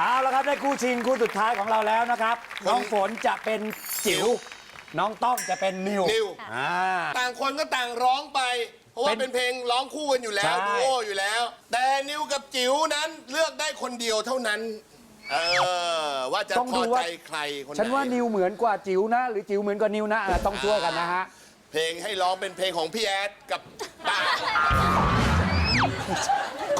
เอาละครับได้คู่ชิงคู่สุดท้ายของเราแล้วนะครับ น้องฝนจะเป็นจิ๋วน้องต้องจะเป็นนิวนิว อ่า ต่างคนก็ต่างร้องไป เพราะว่าเป็นเป็นเพลงร้องคู่กันอยู่แล้วใช่ ดูโออยู่แล้ว แต่นิวกับจิ๋วนั้นเลือกได้คนเดียวเท่านั้น เออ ว่าจะต้องพดูอว่าใจใครคนไหนฉันว่านิวเหมือนกว่าจิ๋วนะ หรือจิ๋วเหมือนกว่านิวนะอะต้องช่วยกันนะฮะเพลงให้ร้องเป็นเพลงของพี่แอดกับป้า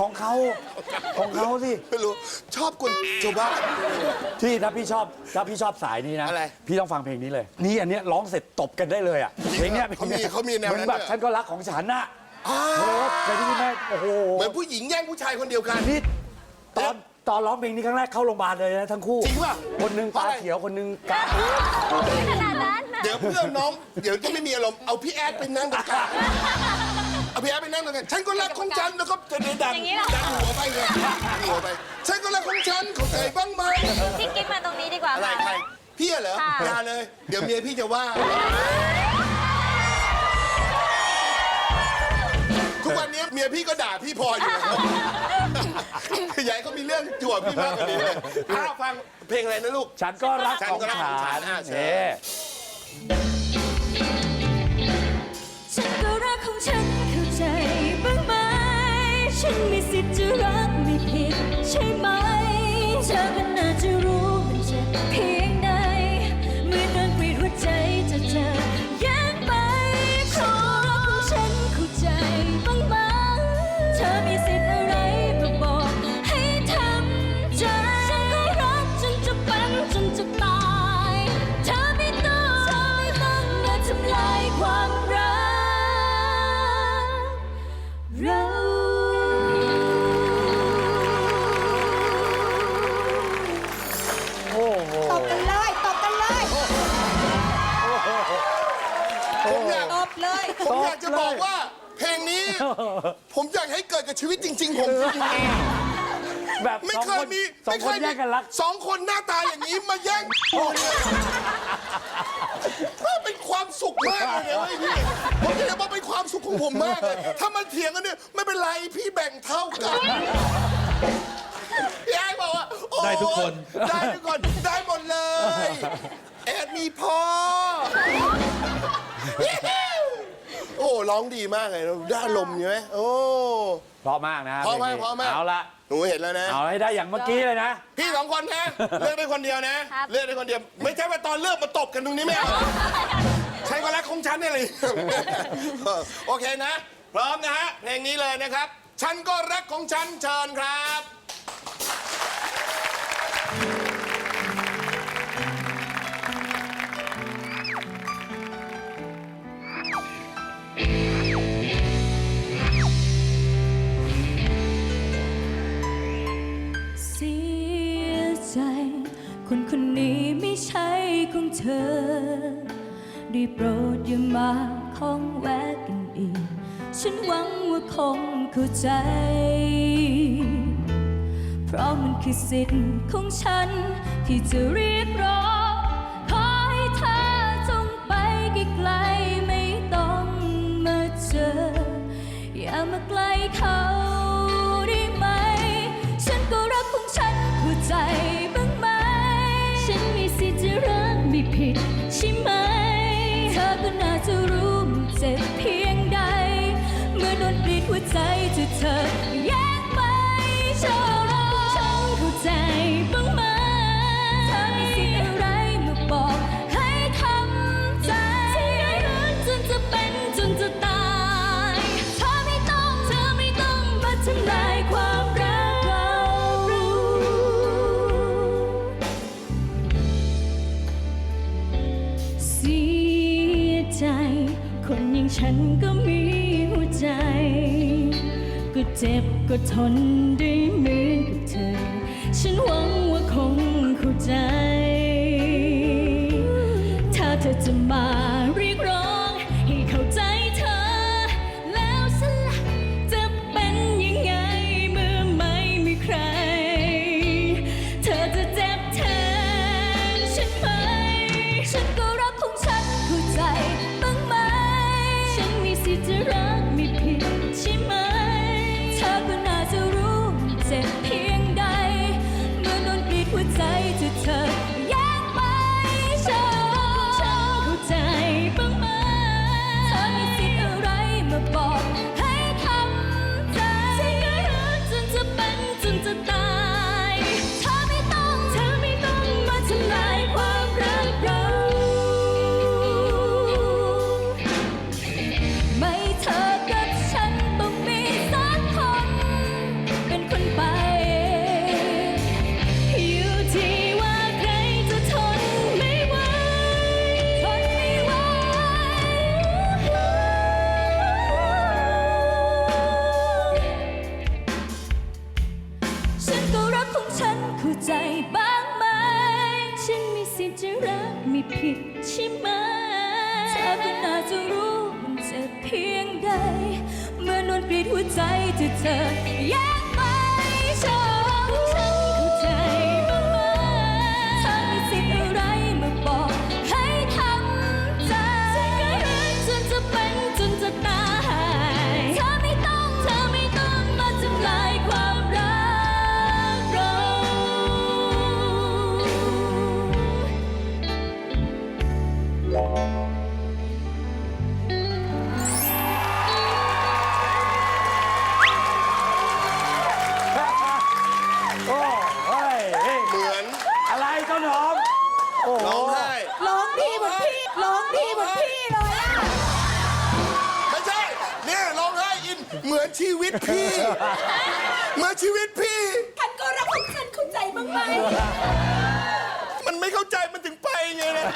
ของเขาของเขาสิไม่รู้ ชอบกวนชาวบ้าน ที่ถ้าพี่ชอบถ้าพี่ชอบสายนี้นะอะไรพี่ต้องฟังเพลงนี้เลย นี่อันเนี้ยร้องเสร็จตบกันได้เลยอะเพลงเนี้ยเขามีเขามีแนวเหมือนนั้นแบบด้วย ฉันก็รักของฉันน่ะอ่าโอ้โหเคยได้ยินไหมโอ้โหเหมือนผู้หญิงแย่งผู้ชายคนเดียวกัน นี่ตอนตอนร้องเพลงนี้ครั้งแรกเข้าโรงพยาบาลเลยนะทั้งคู่จริงป่ะคนหนึงเพราะตาอะไร เขียวคนหนึงกาขนาดนั้นน่ะเดี๋ยวเพื่อนน้อง เดี๋ยวจะไม่มีอารมณ์ เอาพี่แอดไปนั่งตรงกลาง เอาพี่แอดไปนั่งตรงกลางฉันก็รักของฉันแล้วก็จะได้ดันอย่างนี้เหรอ ดันหัวไปไงดันหัวไป ฉันก็รักของฉันเข้าใจบ้างไหมพี่กิ๊ฟมาตรงนี้ดีกว่าอะไรค่ะ ใครพี่เหรอค่ะ อย่าเลย เดี๋ยวเมียพี่จะว่า ทุกวันนี้เมียพี่ก็ด่าพี่พออยู่ใหญ่เขามีเรื่องจวบพี่มากกว่านี้เลยอ้าวฟังเพลงอะไรนะลูก ฉันก็รักฉันของก็รักของฉัฉันนอะเชิญเอ๊ะฉัน กให้เกิดกับชีวิตจริง ๆ ผมจริงแบบๆไม่สองเคคยนมีสองไม่คเคนยแยมีกกันรัก สองคนหน้าตาอย่างนี้มาแย่งเป็นความสุขมากเลยนะเว้ยพี่ผมจะบอกเป็นความสุขของผมมากเลย ถ้ามันเถียงกันเนี่ยไม่เป็นไรพี่แบ่งเท่ากันพี่ไอ้บอกว่าโอ้ได้ทุกคน ได้ทุกคนได้หมดเลย แอดมีพ่อ โอ้ร้องดีมากเลยได้อารมณ์ใช่ไหมโอ้ เพราะมากนะเพราะมากพลงนี้เพราะมาก เอาละหนูเห็นแล้วนะ เอาให้ได้อย่างเมื่อกี้เลยนะ พี่สองคนนะ เลือกได้คนเดียวนะ ครับ เลือกได้คนเดียว ไม่ใช่ว่าตอนเลือกมาตบกันตรงนี้ไม่เอาใช้ก็รักของฉันเนี่ยเลย โอเคนะ พร้อมนะฮะเพลงนี้เลยนะครับ ฉันก็รักของฉันเชิญครับ เธอ ได้โปรดอย่ามาข้องแวะกันอีก ฉันหวังว่าคงเข้าใจ เพราะมันคือสิทธิ์ของฉันที่จะเรียกร้อง ผิดใช่ไหม เธอก็น่าจะรู้มันเจ็บเพียงใด เมื่อโดนปลีดหัวใจจะเธอ ใจ ก็เจ็บก็ทนได้เหมือนกับเธอ ฉันหวังว่าคงเข้าใจ ถ้าเธอจะมา ผิดใช่ไหมเธอก็น่าจะรู้มันเจ็บเพียงใด เมื่อนวนกรีดหัวใจที่เธอแย เหมือนชีวิตพี่ เหมือนชีวิตพี่ ฉันก็รักของฉันเข้าใจบ้างไหมมันไม่เข้าใจมันถึงไปไงนะ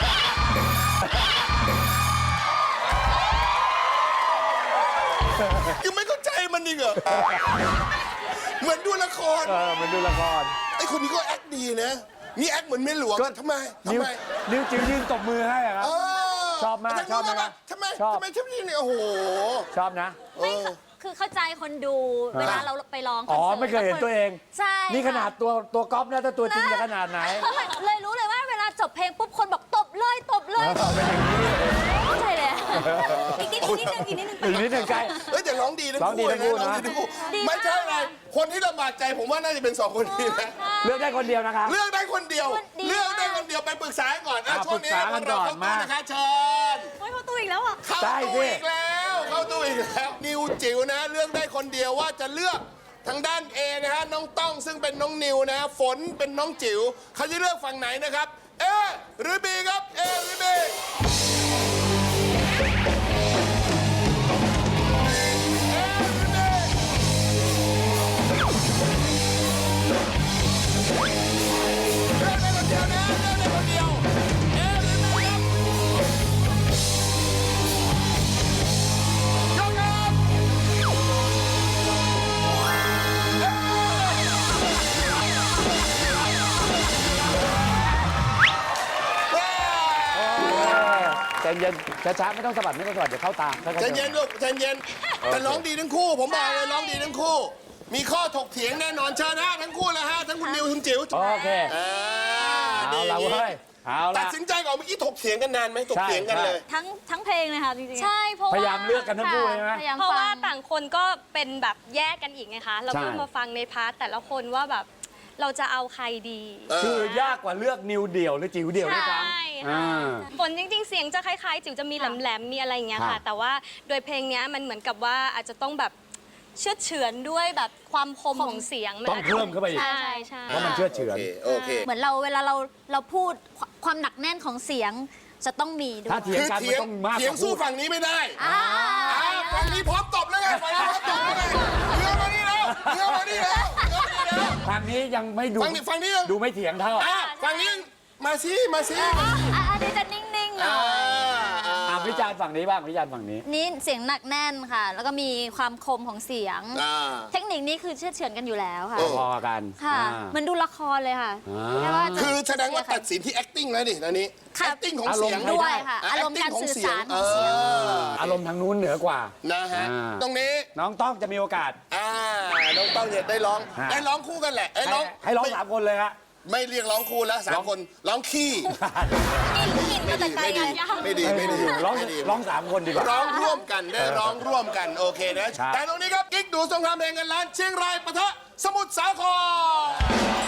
ยังไม่เข้าใจมันอีกเหรอเหมือนดูละคร เออมันดูละครไอ้คนนี้ก็แอคดีนะ นี่แอคเหมือนเมียหลวงก็ทำไมทำนิ้วไมนิ้วจิ๋วยืนตบมือให้อะครับเอชอบมากทำไชอบไหมรู้ปะทำไมชอบ ทำไมทำนี่เนี่ยโอ้โหชอบนะ เออ คือเข้าใจคนดูเวลาเราไปร้องคอ๋อนอเสิร์ตไม่เคยเห็นตัวเอง ใช่นี่ขนาดค่ะตัวตัวก๊อฟนะถ้าตัวจริงจะขนาดไหน เลยรู้เลยว่าเวลาจบเพลงปุ๊บคนบอกตบเลยตบเลยเออเป็นอย่างนี้ใช่เลยอีกนิดอีกนิดนึงอีกนิดนึงอีกนิดหนึ่งใกล้เฮ้ยแต่ร้องดีทั้งร้องดีคู่ทั้งคู่ร้องนะดีทั้งคู่ดีมากไม่ใช่อะไรคนที่ลำบากใจผมว่าน่าจะเป็นสองคนนี้นะเลือกได้คนเดียวนะครับเลือกได้คนเดียวคนเดียวเลือกได้คนเดียวไปปรึกษาก่อนอะอะช่วงนี้ปรึกษากันก่อนเราเข้าตู้มานะคะเชิญโอ้ยเขาตู้อีกแล้วอะเข้าได้ตู้สิอีกแล้วเข้าตู้ อีกแล้วนิวจิ๋วนะเลือกได้คนเดียวว่าจะเลือกทางด้าน A นะฮะน้องต้องซึ่งเป็นน้องนิวนะฮะฝนเป็นน้องจิ๋วเขาจะเลือกฝั่งไหนนะครับ A หรือ B ครับ A หรือ B ย็นช้าๆไม่ต้องสะบัดไม่ต้องสะบัดเดี๋ยวเข้าตาค่อยๆใจเย็นลูกใจเย็นแต่ร้องดีทั้งคู่ ผมบอกเลยร้องดีทั้งคู่ มีข้อถกเถียงแน่นอนเชิญนะทั้งคู่เลยฮะทั้งคุณนิวคุณจิ๋วโอเคอ่าเอาละดีเว้ยเอาตัละดสินใจก่อนเมื่อกี้ถกเถียงกันนานไหมถกเถียงกันเลย ทั้งทั้งเพลงเลยค่ะจริงๆใช่เพราะพว่ายายามเลือกกันทั้งคู่เลยใช่ไหม พยายามเพราะว่าฟังต่างคนก็เป็นแบบแยกกันอีกไงคะ เราก็ใช่ มาฟังในพาร์ทแต่ละคนว่าแบบ เราจะเอาใครดีคือยากกว่าเลือกนิวเดี่ยวหรือจิ๋วเดี่ยวด้วยซ้ใช่ำค่ะอ่าฝนจริง ๆ เสียงจะคล้ายๆ จิ๋วจะมีแหลมๆมีอะไรอย่างเงี้ยค่ะ ค่ะ แต่ว่าโดยเพลงเนี้ยมันเหมือนกับว่าอาจจะต้องแบบเชื่อดเฉือนด้วยแบบความคมของเสียงนต้องเพิ่มเข้าไปอีก ใช่ใช่ เพราะมันเชื่อเฉือน โอเคโอเคเหมือนเราเวลาเราเราพูดความหนักแน่นของเสียงจะต้องมีด้วยถ้าเถียงคือกันเถีมันยงต้องมากกเถียงว่าสู้พูดฝั่งนี้ไม่ได้อ่าอ่าฝั่งนี้พร้อมตบแล้วไงฝั่งนี้พร้อมตบแล้วไงเรือมานี่แล้วเรือมานี่แล้ว ทางนี้ยังไม่ดูฝั่งนี้ฝั่งนี้ดูไม่เถียงเท่า อะฝั่งนี้มาสิมาสิอะอันนี้จะนิ่งๆหน่อ่าอยอ่าอ่า วิจารณ์ฝั่งนี้บ้างวิจารณ์ฝั่งนี้ นี่เสียงหนักแน่นค่ะ แล้วก็มีความคมของเสียง อ่า เทคนิคนี้คือเชื่อดเฉือนกันอยู่แล้วค่ะ เออ พอกันค่ะอ่า เหมันดูละครเลยค่ะอ่าไม่ว่าจะ คือแสดงว่าตัดสินที่ acting แล้วดิตอนนี้ ค่ะ acting ของเสียงอารมณ์ ด้วยค่ะอะอารมณ์ acting การสื่อสารเอของเสียง ออารมณ์ทางนู้นเหนือกว่า นะฮะ อ่า ตรงนี้ น้องต้องจะมีโอกาส อ่า น้องต้องเนี่ยได้ร้อง ฮะ ได้ร้องคู่กันแหละไอ้ยให้ร้องให้ร้องไม่สามคนเลยฮะ ไม่เรียกร้องคู่แล้วสาร้มองคนร้องขี้กินกินมาแต่ไกลไม่ไงดีไม่ดีไม่ดีร้องไม่ดีร้องสามคนดีกว่าร้องร่วมกันได้ร้องร่วมกันโอเคนะครับแต่ตรงนี้ครับกิ๊กดูสงครามเพลงกันล้านเชียงรายปะทะสมุทรสาคร